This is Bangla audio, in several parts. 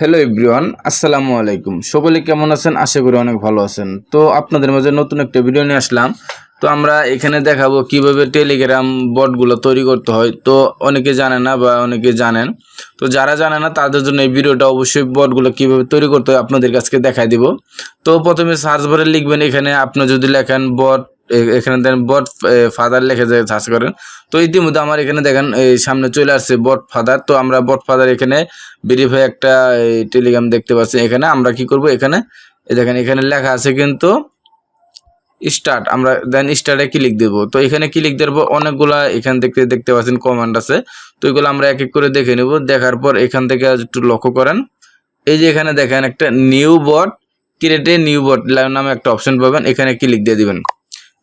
হ্যালো এভরিওয়ান আসসালামু আলাইকুম সকলে কেমন আছেন? আশা করি অনেক ভালো আছেন। তো আপনাদের মাঝে নতুন একটা ভিডিও নিয়ে আসলাম। তো আমরা এখানে দেখাবো কীভাবে টেলিগ্রাম বটগুলো তৈরি করতে হয়। তো অনেকে জানে না বা অনেকে জানেন। তো যারা জানে না, তাদের জন্য এই ভিডিওটা অবশ্যই বটগুলো কীভাবে তৈরি করতে হয় আপনাদের কাছকে দেখাই দিব। তো প্রথমে সার্চ বারে লিখবেন। এখানে আপনি যদি লেখেন বট এখানে দেন বট ফাদার লিখে যে সার্চ করেন। তো ইতিমধ্যে আমার এখানে দেখেন এই সামনে চলে আসছে বট ফাদার। তো আমরা বট ফাদার এখানে ভেরিফাই একটা টেলিগ্রাম দেখতে পাচ্ছি। এখানে আমরা কি করব? এখানে দেখেন, এখানে লেখা আছে কিন্তু স্টার্ট আমরা দেন স্টার্টে ক্লিক দেব। তো এখানে ক্লিক দেব অনেকগুলা এখান থেকে দেখতে পাচ্ছেন কমান্ড আছে। তো এগুলো আমরা এক এক করে দেখে নেব। দেখার পর এখান থেকে একটু লক্ষ্য করেন। এই যে এখানে দেখেন একটা নিউ বট ক্রিয়েটে নিউ বট নামে একটা অপশন পাবেন। এখানে ক্লিক দিয়ে দিবেন।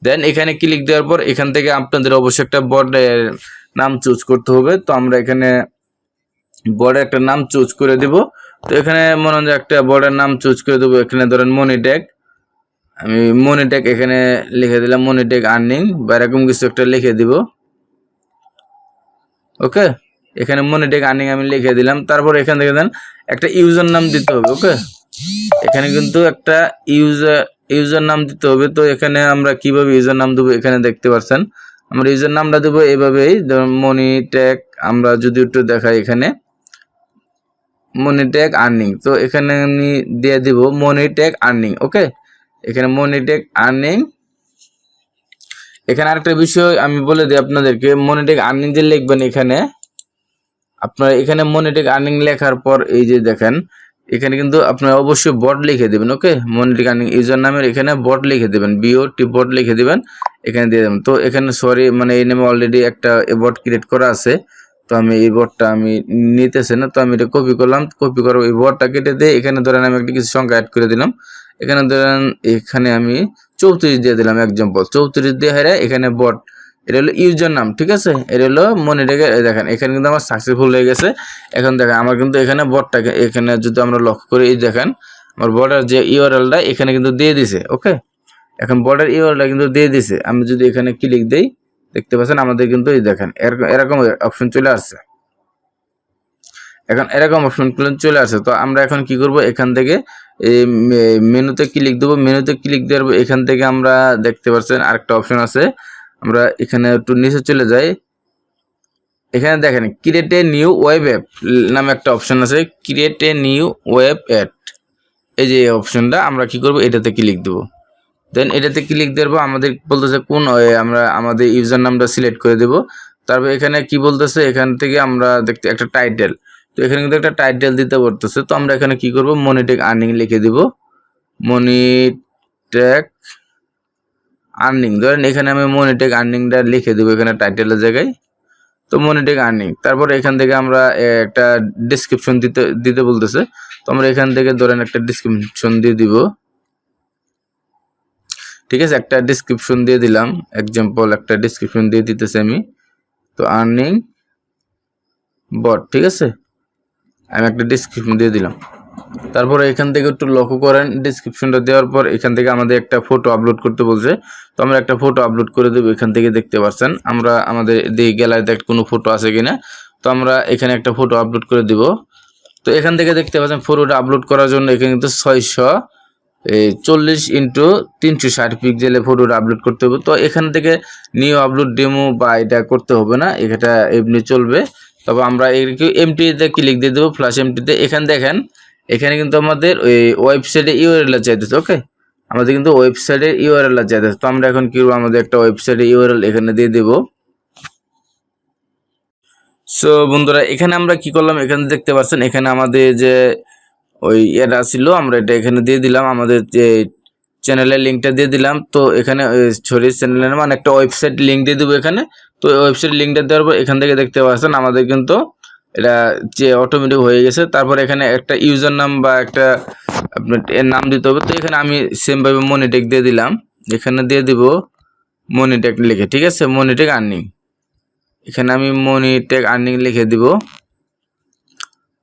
দেন এখানে ক্লিক দেওয়ার পর এখান থেকে আপনাদের অবশ্যই একটা বট নাম চুজ করতে হবে। তো আমরা এখানে বড় একটা নাম চুজ করে দিব। তো এখানে মনে হয় একটা বড়ের নাম চুজ করে দেবো। এখানে ধরেন মনিটেক আমি মনিটেক এখানে লিখে দিলাম মনিটেক আর্নিং বা এরকম কিছু একটা লিখে দিব। ওকে? এখানে মনিটেক আর্নিং আমি লিখে দিলাম। তারপর এখান থেকে দেন একটা ইউজার নাম দিতে হবে, ওকে? এখানে কিন্তু একটা ইউজার ইউজার নাম দিতে হবে। তো এখানে আমরা কীভাবে ইউজার নাম দেবো এখানে দেখতে পাচ্ছেন আমরা ইউজার নামটা দেবো এভাবেই। ধরুন মনিটেক আমরা যদি একটু দেখাই এখানে। Monitech earning. তো এখানে আমি দিয়ে দিব মনিটেক আর্নিং, ওকে? এখানে মনিটেক আর্নিং। এখানে আরেকটা বিষয় আমি বলে দিই আপনাদেরকে। মনিটেক আর্নিং যে লিখবেন এখানে, আপনার এখানে মনিটেক আর্নিং লেখার পর এই যে দেখেন এখানে কিন্তু আপনারা অবশ্যই বট লিখে দেবেন ওকে মনিটেক আর্নিং ইউজার নামের এখানে বট লিখে দেবেন বিও টি বট লিখে দিবেন, এখানে দিয়ে দেবেন। তো এখানে সরি মানে এই নামে অলরেডি একটা বট ক্রিয়েট করা আছে, তো আমি এই বটটা আমি নিতেছে না, তো আমি এটা কপি করলাম কপি করো এই বটটা কেটে দিয়ে এখানে ধরেন আমি একটা কিছু সংখ্যা অ্যাড করে দিলাম, এখানে ধরেন এখানে আমি চৌত্রিশ দিয়ে দিলাম এক্সাম্পল চৌত্রিশ দিয়ে হেরে এখানে বট এটা হলো ইউজার নাম ঠিক আছে? এটা হলো মনে রেখে দেখেন, এখানে কিন্তু আমার সাকসেসফুল হয়ে গেছে। এখন দেখেন, আমার কিন্তু এখানে বটটাকে এখানে যদি আমরা লক্ষ্য করি, এই দেখেন, আমার বর্ডার যে ইউআরএলটা এখানে কিন্তু দিয়ে দিছে ওকে এখন বর্ডার ইউআরএলটা কিন্তু দিয়ে দিছে। আমি যদি এখানে ক্লিক দেই, দেখতে পাচ্ছেন, আমাদের কিন্তু এই দেখেন এরকম এরকম অপশন চলে আসছে। এখন এরকম অপশন চলে আসছে। তো আমরা এখন কি করব? এখান থেকে, এই মেনুতে ক্লিক দেবো। মেনুতে ক্লিক দেওয়ার এখান থেকে আমরা দেখতে পাচ্ছেন আরেকটা অপশন আছে। আমরা এখানে একটু নিচে চলে যাই। এখানে দেখেন create a new web app নামে একটা অপশন আছে create a new web app এই যে অপশনটা আমরা কি করব? এটাতে ক্লিক দেবো। দেন এটাতে ক্লিক দেবো আমাদের বলতেছে কোন আমরা আমাদের ইউজার নামটা সিলেক্ট করে দেব। তারপর এখানে কি বলতেছে? এখান থেকে আমরা দেখতে একটা টাইটেল তো এখানে কিন্তু একটা টাইটেল দিতে পারতেছে তো আমরা এখানে কি করব? মনিটেক আর্নিং লিখে দিব। মনিটেক আর্নিং ধরেন এখানে আমি মনিটেক আর্নিংটা লিখে দেবো এখানে টাইটেলের জায়গায়। তো মনিটেক আর্নিং তারপর এখান থেকে আমরা একটা ডিসক্রিপশন দিতে দিতে বলতেছে। তো আমরা এখান থেকে ধরেন একটা ডিসক্রিপশন দিয়ে দিব। ঠিক আছে? একটা ডিসক্রিপশন দিয়ে দিলাম। এক্সাম্পল একটা ডিসক্রিপশন দিয়ে দিতেছি আমি। তো আর্নিং বট ঠিক আছে? আমি একটা ডিসক্রিপশন দিয়ে দিলাম। তারপরে এখান থেকে একটু লক্ষ্য করেন ডিসক্রিপশনটা দেওয়ার পর এখান থেকে আমাদের একটা ফটো আপলোড করতে বলছে। তো আমরা একটা ফটো আপলোড করে দেবো, এখান থেকে দেখতে পাচ্ছেন আমরা আমাদের দিকে গ্যালারিতে কোনো ফটো আছে কিনা? তো আমরা এখানে একটা ফটো আপলোড করে দিব। তো এখান থেকে দেখতে পাচ্ছেন ফটোটা আপলোড করার জন্য এখানে কিন্তু ছয়শো চল্লিশ ইন্টু তিনশো ষাট পিক্সেলে ফটোটা আপলোড করতে হবে। তো এখান থেকে নিউ আপলোড ডেমো বা এটা করতে হবে না, এটা এমনি চলবে। তবে আমরা এমটিতে ক্লিক দিয়ে দেবো ফ্ল্যাশ এমটিতে এখানে দেখেন এখানে কিন্তু আমাদের ওই ওয়েবসাইটে ইউআরএল চাইতেছে ওকে আমাদের কিন্তু ওয়েবসাইটের ইউআরএল চাইতেছে। তো আমরা এখন কি করব? আমাদের একটা ওয়েবসাইটে ইউআরএল এখানে দিয়ে দেবো। সো বন্ধুরা, এখানে আমরা কি করলাম? এখানে দেখতে পাচ্ছেন, এখানে আমাদের যে ওই এটা ছিল, আমরা এটা এখানে দিয়ে দিলাম। আমাদের যে চ্যানেলের লিঙ্কটা দিয়ে দিলাম। তো এখানে সরি চ্যানেলের মানে একটা ওয়েবসাইট লিঙ্ক দিয়ে দেবো এখানে। তো ওয়েবসাইট লিঙ্কটা দেওয়ার পর এখান থেকে দেখতে পাচ্ছেন, আমাদের কিন্তু এটা যে অটোমেটিক হয়ে গেছে, তারপর এখানে একটা ইউজার নাম বা একটা আপনার এর নাম দিতে হবে। তো এখানে আমি সেমভাবে মনিটেক দিয়ে দিলাম। এখানে দিয়ে দিব মনিটেক লিখে, ঠিক আছে? মনিটেক আর্নিং এখানে আমি মনিটেক আর্নিং লিখে দিব।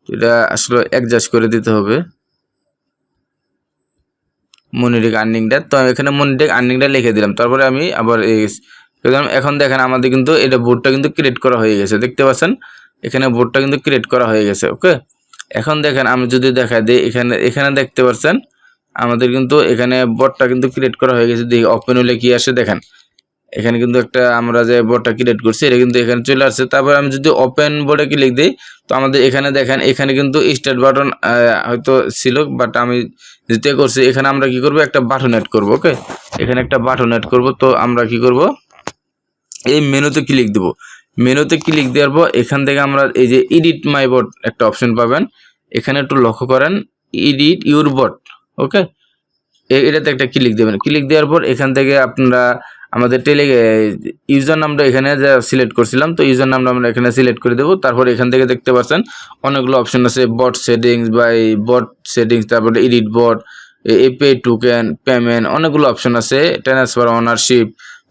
এটা আসলে অ্যাডজাস্ট করে দিতে হবে। মনিটেক আর্নিংটা তো এখানে মনিটেক আর্নিংটা লিখে দিলাম। তারপরে আমি আবার এখন দেখেন আমাদের কিন্তু এটা বোর্ডটা কিন্তু ক্রিয়েট করা হয়ে গেছে। দেখতে পাচ্ছেন? এখানে বোর্ডটা কিন্তু ক্রিয়েট করা হয়ে গেছে ওকে এখন দেখেন, আমি যদি দেখা দিই, এখানে এখানে দেখতে পাচ্ছেন আমাদের কিন্তু এখানে বোর্ডটা কিন্তু ক্রিয়েট করা হয়ে গেছে। দেখি ওপেন হলে কি আসে? দেখেন, এখানে কিন্তু একটা আমরা যে বোর্ডটা ক্রিয়েট করছি, এটা কিন্তু এখানে চলে আসছে। তারপর আমি যদি ওপেন বোর্ডে ক্লিক দিই, তো আমাদের এখানে দেখেন, এখানে কিন্তু স্টার্ট বাটন হয়তো ছিল বাট আমি যেতে করছি, এখানে আমরা কি করব? একটা বাটন অ্যাড করব ওকে এখানে একটা বাটন অ্যাড করব, তো আমরা কি করব? এই মেনুতে ক্লিক দেব। মেনুতে ক্লিক দেওয়ার পর এখান থেকে আমরা এই যে এডিট মাই বোর্ড একটা অপশন পাবেন। এখানে একটু লক্ষ্য করেন এডিট ইউর বোর্ড ওকে এটাতে একটা ক্লিক দেবেন। ক্লিক দেওয়ার পর এখান থেকে আপনারা আমাদের টেলি ইউজার নামটা এখানে যা সিলেক্ট করছিলাম, তো ইউজার নামটা আমরা এখানে সিলেক্ট করে দেবো। তারপর এখান থেকে দেখতে পাচ্ছেন, অনেকগুলো অপশন আছে বট সেটিংস বা বট সেটিংস তারপরে এডিট বট এপে টোকেন পেমেন্ট অনেকগুলো অপশন আছে ট্রান্সফার অনারশিপ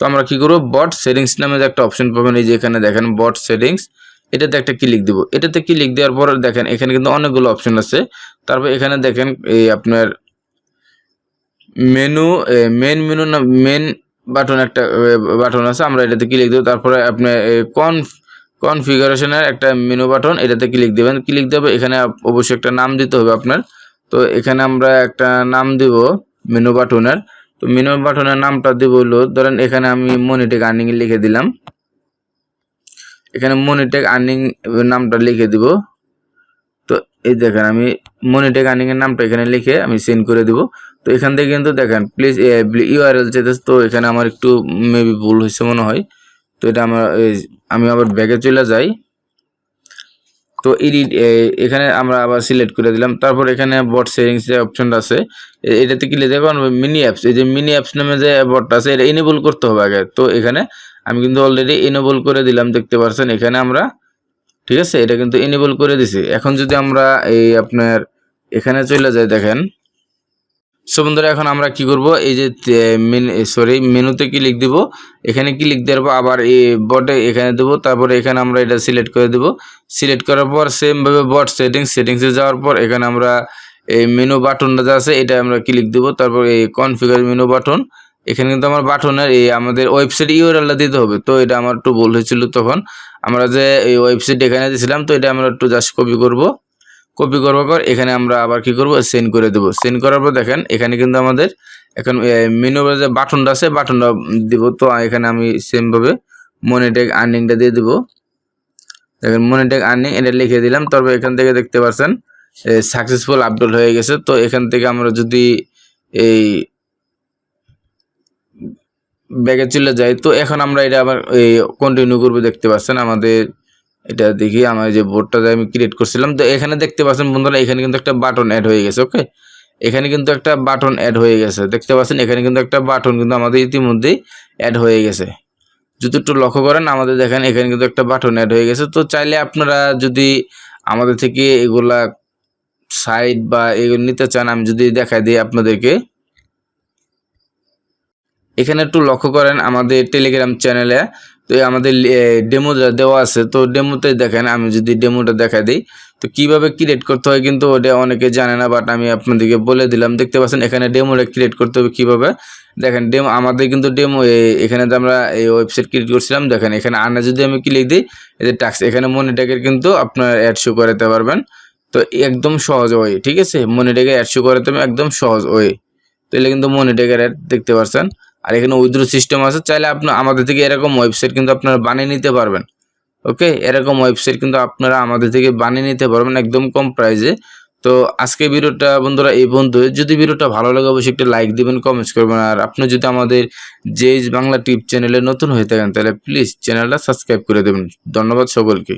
আমরা কি করব? বট সেটিংস নামে যে একটা অপশন পাবেন, এই যে এখানে দেখেন বট সেটিংস এটাতে একটা ক্লিক দিব। এটাতে ক্লিক দেওয়ার পর দেখেন, এখানে কিন্তু অনেকগুলো অপশন আছে। তারপর এখানে দেখেন, এই আপনার মেনু মেন মেনু না মেন বাটন একটা বাটন আছে, আমরা এটাতে ক্লিক দেবো। তারপরে আপনি কন কনফিগারেশনের একটা মেনু বাটন এটাতে ক্লিক দেবেন। ক্লিক দেবে এখানে অবশ্যই একটা নাম দিতে হবে আপনার। তো এখানে আমরা একটা নাম দিব মেনু বাটনের তো মেনু বাটনের নামটা দিব হলো ধরেন এখানে আমি মনিটেক আর্নিং লিখে দিলাম। এখানে মনিটেক আর্নিং নামটা লিখে দিব। তো এই দেখেন, আমি মনিটেক আর্নিং এর নামটা এখানে লিখে আমি সেন্ড করে দিব। তো এখান থেকে কিন্তু দেখেন প্লিজ ইউআরএল চেতেছে তো এখানে আমার একটু মেবি ভুল হয়েছে মনে হয়। তো এটা আমার আমি আবার ব্যাগে চলে যাই। তো এডিট এখানে আমরা আবার সিলেক্ট করে দিলাম। তারপর এখানে বট সেভিংস যে অপশনটা আছে এটাতে ক্লিক দেখুন মিনি অ্যাপস এই যে মিনি অ্যাপস নামে যে বটটা আছে, এটা এনেবল করতে হবে আগে। তো এখানে আমি কিন্তু অলরেডি এনেবল করে দিলাম, দেখতে পাচ্ছেন এখানে আমরা, ঠিক আছে? এটা কিন্তু এনেবল করে দিছি। এখন যদি আমরা এই আপনার, এখানে চলে যাই, দেখেন। সো বন্ধুরা, এখন আমরা কি করব? এই যে সরি মেনুতে কি ক্লিক দিব? এখানে ক্লিক দেওয়ার পর আবার এই বটে এখানে দেব। তারপরে এখানে আমরা এটা সিলেক্ট করে দেব। সিলেক্ট করার পর সেমভাবে বট সেটিংস সেটিংসে যাওয়ার পর এখানে আমরা এই মেনু বাটনটা যা আছে, এটা আমরা ক্লিক দেব? তারপর এই কনফিগার মেনু বাটন এখানে কিন্তু আমার বাটনের এই আমাদের ওয়েবসাইট ইউআরএলটা দিতে হবে। তো এটা আমার একটু ভুল হয়েছিল তখন। আমরা যে এই ওয়েবসাইট এখানে দিয়েছিলাম, তো এটা আমরা একটু জাস্ট কপি করব। কপি করার পর এখানে আমরা আবার কি করব? সেন্ড করে দেবো। সেন্ড করার পর দেখেন, এখানে কিন্তু আমাদের এখন মেনু যে বাটনটা আছে বাটনটা দিব। তো এখানে আমি সেমভাবে মনিটেক আর্নিংটা দিয়ে দিব। দেখেন মনিটেক আর্নিং এটা লিখে দিলাম। তবে এখান থেকে দেখতে পাচ্ছেন সাকসেসফুল আপডেট হয়ে গেছে। তো এখান থেকে আমরা যদি এই ব্যাগে চলে যাই, তো এখন আমরা এটা আবার এই কন্টিনিউ করব দেখতে পাচ্ছেন। আমাদের এটা দেখি আমার যে বোর্ডটা আমি ক্রিয়েট করছিলাম, তো এখানে দেখতে পাচ্ছেন বন্ধুরা, এখানে কিন্তু একটা বাটন অ্যাড হয়ে গেছে ওকে এখানে কিন্তু একটা বাটন অ্যাড হয়ে গেছে, দেখতে পাচ্ছেন? এখানে কিন্তু একটা বাটন কিন্তু আমাদের ইতিমধ্যেই অ্যাড হয়ে গেছে। যদি একটু লক্ষ্য করেন, আমাদের দেখেন এখানে কিন্তু একটা বাটন অ্যাড হয়ে গেছে, তো চাইলে আপনারা যদি আমাদের থেকে এগুলা সাইড বা এগুলো নিতে চান, আমি যদি দেখাই দিই আপনাদেরকে। এখানে একটু লক্ষ্য করেন আমাদের টেলিগ্রাম চ্যানেলে তো আমাদের ডেমো দেওয়া আছে, তো ডেমোতে দেখেন, আমি যদি ডেমোটা দেখা দিই, তো কীভাবে ক্রিয়েট করতে হয় কিন্তু ওটা অনেকে জানে না বাট আমি আপনাদেরকে বলে দিলাম, দেখতে পাচ্ছেন এখানে ডেমোটা ক্রিয়েট করতে হবে কীভাবে? দেখেন ডেমো আমাদের কিন্তু ডেমো এখানে তো আমরা এই ওয়েবসাইট ক্রিয়েট করছিলাম, দেখেন, এখানে আনা যদি আমি ক্লিক দিই যে টাক্স এখানে মনিটাকের কিন্তু আপনার অ্যাড শো করাতে পারবেন। তো একদম সহজ ওয়ে, ঠিক আছে? মনিটাকে অ্যাড শো করাতে একদম সহজ ওয়ে। তাহলে কিন্তু মনিটাকের অ্যাড দেখতে পাচ্ছেন? আর এখানে উইথড্র সিস্টেম আছে, চাইলে আপনার আমাদের থেকে এরকম ওয়েবসাইট কিন্তু আপনারা বানিয়ে নিতে পারবেন। ওকে? এরকম ওয়েবসাইট কিন্তু আপনারা আমাদের থেকে বানিয়ে নিতে পারবেন একদম কম প্রাইসে। তো আজকে ভিডিওটা বন্ধুরা এই বন্ধু যদি ভিডিওটা ভালো লাগে, অবশ্যই একটা লাইক দিবেন কমেন্টস করবেন। আর আপনি যদি আমাদের জেজ বাংলা টিপ চ্যানেলে নতুন হয়ে থাকেন, তাহলে প্লিজ চ্যানেলটা সাবস্ক্রাইব করে দেবেন। ধন্যবাদ সকলকে